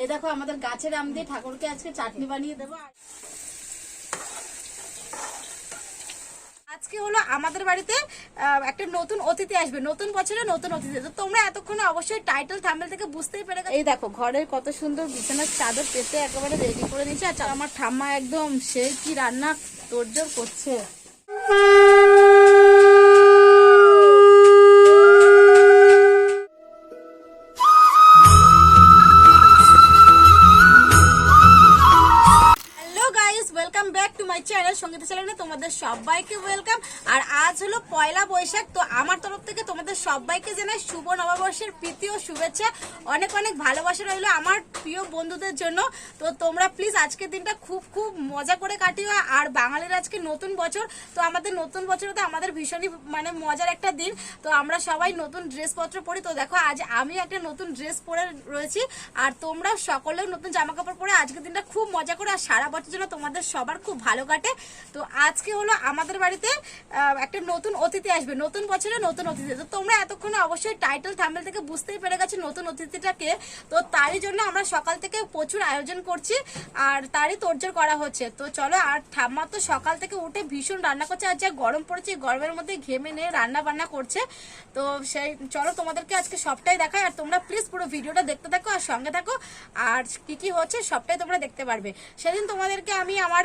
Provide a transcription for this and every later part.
এই দেখো, আমাদের গাছের আম দিয়ে ঠাকুরকে আজকে চাটনি বানিয়ে দেবো। আজকে হলো আমাদের বাড়িতে একটা নতুন অতিথি আসবে, নতুন বছরে নতুন অতিথি। তো তোমরা এতক্ষণে অবশ্যই টাইটেল থাম্বেল থেকে বুঝতেই পেরে। এই দেখো, ঘরের কত সুন্দর বিছানার চাদর পেতে একেবারে রেডি করে নিয়েছে আর আমার ঠাম্মা একদম, সে কি রান্না তোড়জোড় করছে। ভালোবাসা রইল আমার প্রিয় বন্ধুদের জন্য। তো তোমরা প্লিজ আজকের দিনটা খুব খুব মজা করে কাটিও। আর বাঙালির আজকে নতুন বছর, তো আমাদের নতুন বছরে তো আমাদের ভীষণই মানে মজার একটা দিন। তো আমরা সবাই নতুন ড্রেসপত্র পরি। তো দেখো, আজ আমি একটা নতুন ড্রেস পরে রয়েছি। আর তোমরা সকলেও নতুন জামা কাপড় পরে আজকের দিনটা খুব মজা করে। আর সারা বছর জন্য তোমাদের সবার খুব ভালো কাটে। তো আজকে হলো আমাদের বাড়িতে একটা নতুন অতিথি আসবে। নতুন বছরে নতুন অতিথি। তো তোমরা এতক্ষণে অবশ্যই টাইটেল থাম্বেল থেকে বুঝতেই পেরে গেছো নতুন অতিথিটাকে তো তারই জন্য আমরা সকাল থেকে প্রচুর আয়োজন করছি, আর তারই তোড়জোড় করা হচ্ছে। তো চলো, আর ঠাম্মা তো সকাল থেকে উঠে ভীষণ রান্না করছে, আর যা গরম পড়েছে গরমের মধ্যে ঘেমে নিয়ে রান্না বান্না করছে। তো সেই, চলো তোমাদেরকে আজকে সবটাই দেখায় আর তোমরা প্লিজ পুরো ভিডিওটা দেখতে থাকো, আর সঙ্গে থাকো, আর কি কি হচ্ছে সবটাই তোমরা দেখতে পারবে। সেদিন তোমাদেরকে আমি আমার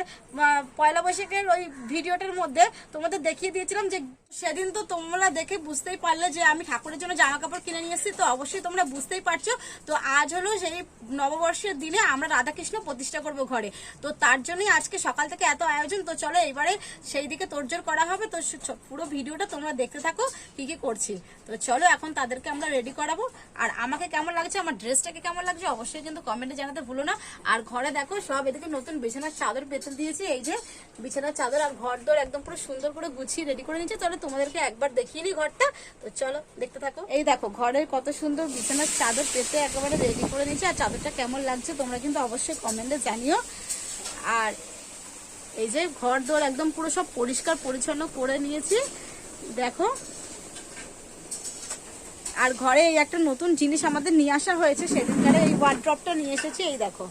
পয়লা বৈশাখের ওই ভিডিওটার মধ্যে তোমাদের দেখিয়ে দিয়েছিলাম যে সেদিন তো তোমরা দেখে বুঝতেই পারলে যে আমি ঠাকুরের জন্য জামা কাপড় কিনে নিয়ে এসেছি, তো অবশ্যই তোমরা বুঝতেই পারছ। তো আজ হলো সেই নববর্ষের দিনে আমরা রাধাকৃষ্ণ প্রতিষ্ঠা করব ঘরে। তো তার জন্যই আজকে সকাল থেকে এত আয়োজন। তো চলো এবারে সেই দিকে তোড়জোড় করা হবে। তো পুরো ভিডিওটা তোমরা দেখতে থাকো, কি কি করছি। তো চলো এখন তাদেরকে আমরা রেডি করাবো। আর আমাকে কেমন লাগছে, আমার ড্রেসটাকে কেমন লাগছে, অবশ্যই কিন্তু কমেন্টে জানাতে ভুলো না। আর ঘরে দেখো, সব এদিকে নতুন বিছানার চাদর পেতে দিয়েছি। এই যে বিছানার চাদর আর ঘর দর একদম পুরো সুন্দর করে গুছিয়ে রেডি করে নিচ্ছে চলো তোমাদেরকে একবার দেখিয়ে নিই ঘরটা। তো চলো দেখতে থাকো। এই দেখো, ঘরের কত সুন্দর বিছানার চাদর পেতে একেবারে রেডি করে নিচ্ছে আর চাদরটা কেমন লাগছে তোমরা কিন্তু অবশ্যই কমেন্টে জানিও। আর এই যে ঘর দোর একদম পুরো সব পরিষ্কার পরিচ্ছন্ন করে নিয়েছি, দেখো। আর ঘরে এই একটা নতুন জিনিস আমাদের নিয়ে আসা হয়েছে, সেদিনকারে এই ওয়ার্ড্রপটা নিয়ে এসেছি, এই দেখো।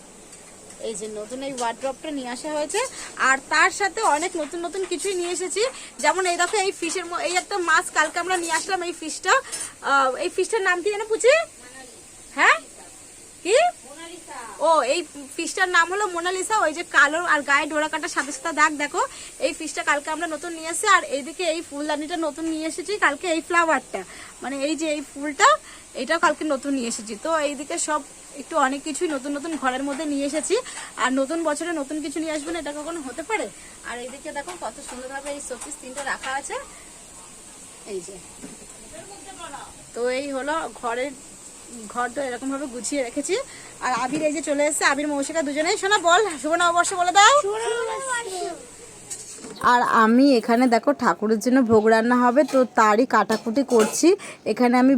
এই যে নতুন এই ওয়ার্ড্রপটা নিয়ে আসা হয়েছে, আর তার সাথে অনেক নতুন নতুন কিছুই নিয়ে এসেছি। যেমন এই দেখো এই ফিশের এই একটা মাছ কালকে আমরা নিয়ে আসলাম এই ফিশটা এই ফিশটার নাম কি জানো পুচি? হ্যাঁ? কি? ও, এই ফিশটার নাম হলো মোনালিসা, ওই যে কালো আর গায়ে ডোরা কাটার সাথে সাথে দাগ, দেখো। এই ফিশটা কালকে আমরা নতুন নিয়ে এসেছি, আর এইদিকে এই ফুলদানিটা নতুন নিয়ে এসেছি, কালকে এই ফ্লাওয়ারটা। মানে এই যে এই ফুলটা, এটাও কালকে নতুন নিয়ে এসেছি। তো এইদিকে সব একটু অনেক কিছুই নতুন নতুন ঘরের মধ্যে নিয়ে এসেছি, আর নতুন বছরে নতুন কিছু নিয়ে আসবেন এটা কখনো হতে পারে? আর এইদিকে দেখো কত সুন্দরভাবে এই শোপিস তিনটা রাখা আছে। এই যে। তো এই হলো ঘরের ঘরটা এরকম ভাবে গুছিয়ে রেখেছি। আর আবির এই যে চলে এসেছে আবির মৌসিকা দুজনেই শোনা বল শুভ নববর্ষ বলে দাও। আর আমি এখানে দেখো ঠাকুরের জন্য ভোগ রান্না হবে। তো তারই কাটাকুটি করছি। এখানে আমি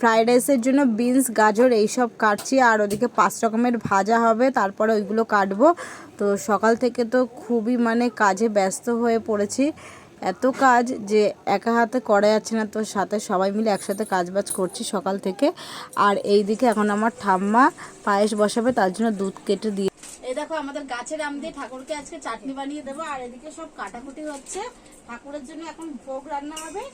ফ্রাইড রাইসের জন্য বিনস গাজর এইসব কাটছি। আর ওদিকে পাঁচ রকমের ভাজা হবে তারপরে ওইগুলো কাটবো। তো সকাল থেকে তো খুবই মানে কাজে ব্যস্ত হয়ে পড়েছি। এত কাজ যে একা হাতে করা যাচ্ছে না, তো সাথে সবাই মিলে একসাথে কাজ বাজ করছি সকাল থেকে। আর এই দিকে এখন আমার ঠাম্মা পায়েস বসাবে, তার জন্য দুধ কেটে দিয়ে এই দেখো আমাদের গাছের আম দিয়ে ঠাকুরকে আজকে চাটনি বানিয়ে দেবো, আর এদিকে সব কাটাকুটি হচ্ছে। ঠাকুরের জন্য এখন ভোগ রান্না হবে।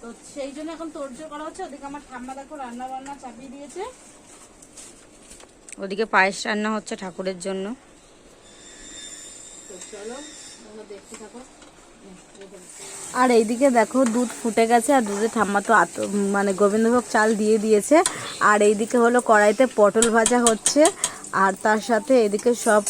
তো সেই জন্য এখন তোড়জোড় করা হচ্ছে। ওদিকে আমার ঠাম্মা দেখো রান্না বান্না চাপিয়ে দিয়েছে। ওদিকে পায়েস রান্না হচ্ছে ঠাকুরের জন্য। চলো দেখতে থাকো। আর এইদিকে দেখো দুধ ফুটে গেছে আর দুধে ঠাম্মা তো আত মানে গোবিন্দভোগ চাল দিয়ে দিয়েছে। আর এইদিকে হলো কড়াইতে পটল ভাজা হচ্ছে। আর তার সাথে এদিকে সব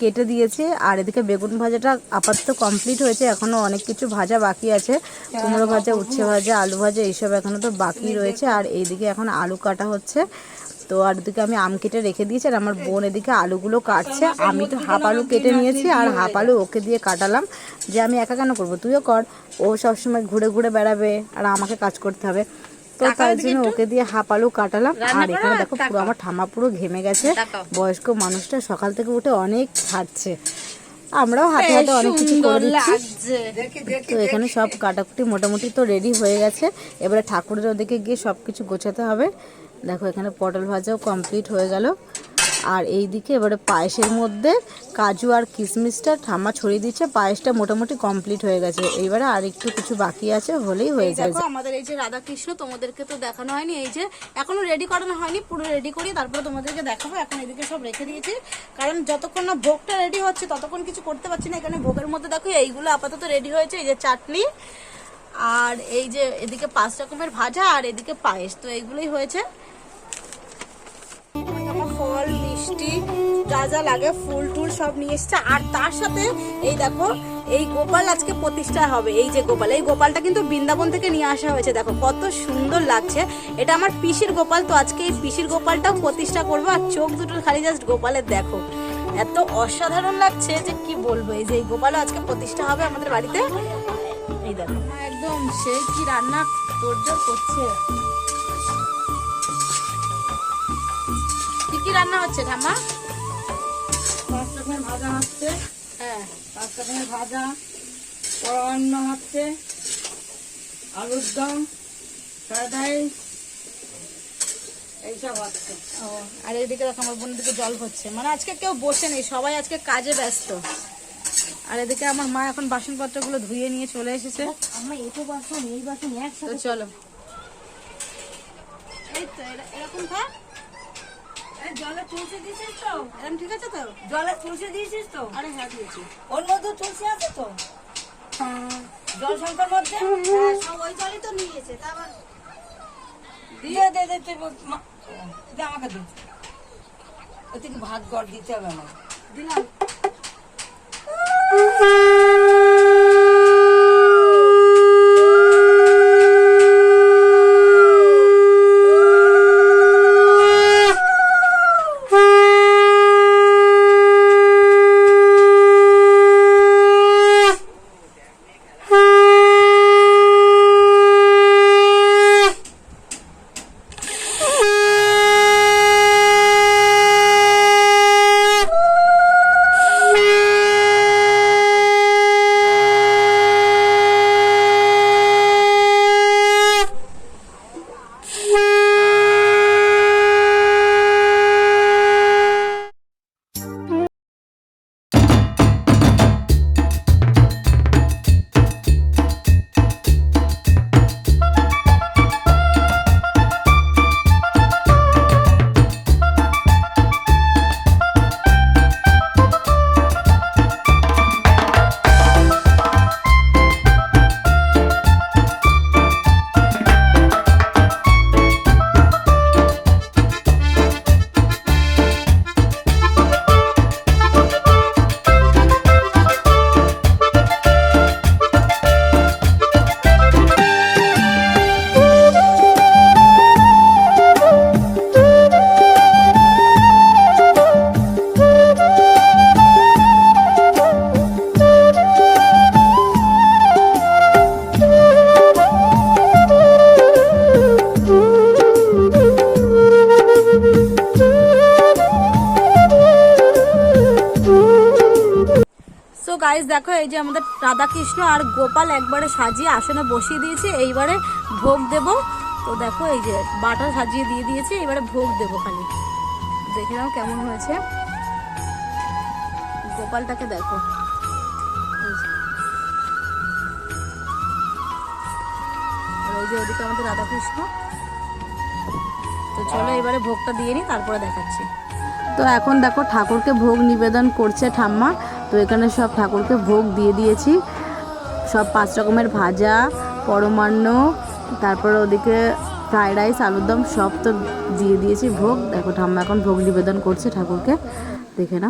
কেটে দিয়েছে। আর এদিকে বেগুন ভাজাটা আপাতত কমপ্লিট হয়েছে। এখনও অনেক কিছু ভাজা বাকি আছে। কুমড়ো ভাজা, উচ্ছে ভাজা, আলু ভাজা, এইসব এখনও তো বাকি রয়েছে। আর এইদিকে এখন আলু কাটা হচ্ছে। তো আর এদিকে আমি আম কেটে রেখে দিয়েছি আর আমার বোন এদিকে আলুগুলো কাটছে। আমি তো হাফ আলু কেটে নিয়েছি আর হাফ আলু ওকে দিয়ে কাটালাম যে আমি একা কেন করব? তুইও কর ও সবসময় ঘুরে ঘুরে বেড়াবে আর আমাকে কাজ করতে হবে। তো তাই জন্য ওকে দিয়ে হাফ আলু কাটালাম। আর এখানে দেখো পুরো আমার ঠামা পুরো ঘেমে গেছে। বয়স্ক মানুষটা সকাল থেকে উঠে অনেক খাচ্ছে আমরাও হাতে হাতে অনেক কিছু করে দিচ্ছি। তো এখানে সব কাটাকুটি মোটামুটি তো রেডি হয়ে গেছে। এবারে ঠাকুরের ওদিকে গিয়ে সব কিছু গোছাতে হবে। দেখো এখানে পটল ভাজাও কমপ্লিট হয়ে গেল। আর এই দিকে এবারে পায়েসের মধ্যে কাজু আর কিশমিশটা ঠাম্মা ছড়িয়ে দিচ্ছে পায়েসটা মোটামুটি কমপ্লিট হয়ে গেছে। এইবারে আর একটু কিছু বাকি আছে হলেই হয়ে যাবে দেখো আমাদের এই যে রাধা কৃষ্ণ তোমাদেরকে তো দেখানো হয়নি এই যে এখনও রেডি করানো হয়নি পুরো রেডি করি তারপরে তোমাদেরকে দেখাবো এখন এদিকে সব রেখে দিয়েছি। কারণ যতক্ষণ না ভোগটা রেডি হচ্ছে ততক্ষণ কিছু করতে পারছি না এখানে ভোগের মধ্যে দেখো এইগুলো আপাতত রেডি হয়েছে এই যে চাটনি। আর এই যে এদিকে পাঁচ রকমের ভাজা আর এদিকে পায়েস তো এইগুলোই হয়েছে। মিষ্টি, যা যা লাগে, ফুল টুল সব নিয়ে এসছে। আর তার সাথে, এই দেখো, এই গোপাল আজকে প্রতিষ্ঠা হবে। এই যে গোপাল, এই গোপালটা কিন্তু বৃন্দাবন থেকে নিয়ে আসা হয়েছে। দেখো, কত সুন্দর লাগছে। এটা আমার পিসির গোপাল, তো আজকে এই পিসির গোপালটাও প্রতিষ্ঠা করব। আর চোখ দুটো খালি জাস্ট গোপালের দেখো। এত অসাধারণ লাগছে যে কি বলব? এই যে এই গোপালও আজকে প্রতিষ্ঠা হবে আমাদের বাড়িতে। এই দেখো। একদম, সে কি রান্না তোরজোর করছে? কি রান্না হচ্ছে ঠাম্মা? পাঁচ রকমের ভাজা হচ্ছে। হ্যাঁ। পাঁচ রকমের ভাজা পরান্ন হচ্ছে আলুর দম ফ্রাইড রাইস এইসব হচ্ছে। ও আর এদিকে দেখো আমার বোনের দিকে জল হচ্ছে। মানে আজকে কেউ বসে নেই সবাই আজকে কাজে ব্যস্ত। আর এদিকে আমার মা এখন বাসনপত্রগুলো ধুয়ে নিয়ে চলে এসেছে। আমরা এটো বাসন এই বাসন একসাথে চলো। এই তো এরকম থাক। জলে তুলসী দিয়েছিস তো? এরকম ঠিক আছে তো? জলে তুলসী দিয়েছিস তো? আরে হ্যাঁ দিয়েছি। ওর মধ্যে তুলসী আছে তো? জল সংখ্যার মধ্যে? হ্যাঁ সব ওই জলই তো নিয়েছে দিয়ে দে দে তুই মা- দে আমাকে দে। ওর থেকে ভাত গড় দিতে হবে আমার দিলাম। সো গাইস দেখো, এই যে আমাদের রাধা কৃষ্ণ আর গোপাল একবারে সাজিয়ে আসনে বসিয়ে দিয়েছে, এইবারে ভোগ দেব। তো দেখো, এই যে বাটা সাজিয়ে দিয়ে দিয়েছে এবারে ভোগ দেব খালি। দেখে নাও কেমন হয়েছে। গোপালটাকে দেখো। ওই যে। ওদিকে আমাদের রাধা কৃষ্ণ তো চলো এবারে ভোগটা দিয়ে নিই তারপরে দেখাচ্ছি। তো এখন দেখো, ঠাকুরকে ভোগ নিবেদন করছে ঠাম্মা। তো এখানে সব ঠাকুরকে ভোগ দিয়ে দিয়েছি। সব পাঁচ রকমের ভাজা, পরমান্ন, তারপর ওদিকে ফ্রায়েড রাইস, আলুর দম, সব তো দিয়ে দিয়েছি ভোগ। দেখো ঠাম্মা এখন ভোগ নিবেদন করছে ঠাকুরকে। দেখে না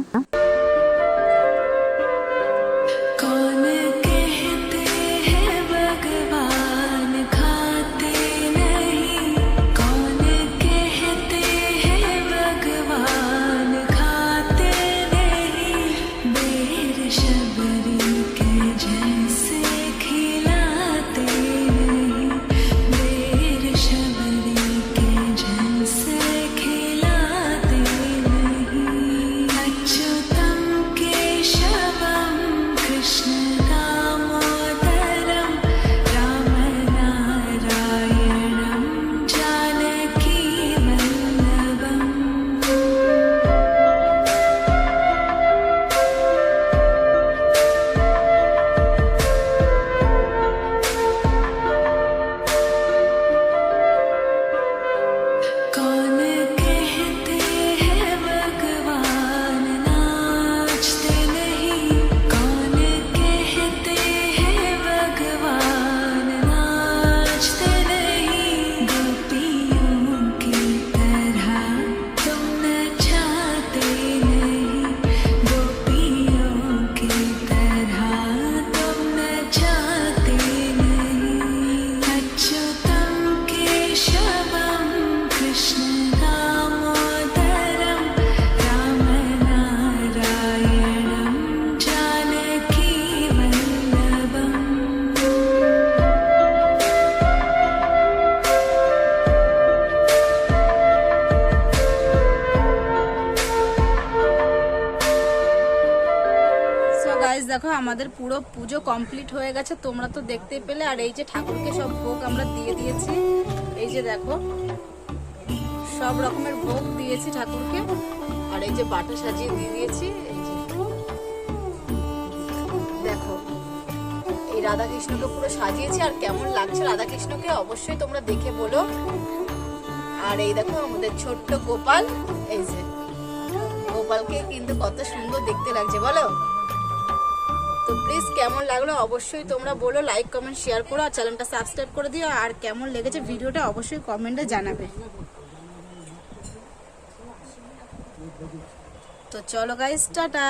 আমাদের পুরো পুজো কমপ্লিট হয়ে গেছে, তোমরা তো দেখতে পেলে। আর এই যে ঠাকুরকে সব ভোগ আমরা দিয়ে দিয়েছি, এই যে দেখো, সব রকমের ভোগ দিয়েছি ঠাকুরকে। আর এই যে বাটা সাজিয়ে দিয়ে দিয়েছি, এই যে দেখো, এই রাধা কৃষ্ণকে পুরো সাজিয়েছি। আর কেমন লাগছে রাধা কৃষ্ণকে অবশ্যই তোমরা দেখে বলো। আর এই দেখো আমাদের ছোট্ট গোপাল, এই যে গোপালকে কিন্তু কত সুন্দর দেখতে লাগছে, বলো। তো প্লিজ কেমন লাগল অবশ্যই তোমরা বলো লাইক কমেন্ট শেয়ার করো আর চ্যানেলটা সাবস্ক্রাইব করে দিও। আর কেমন লেগেছে ভিডিওটা অবশ্যই কমেন্টে জানাবে। তো চলো গাইস টাটা।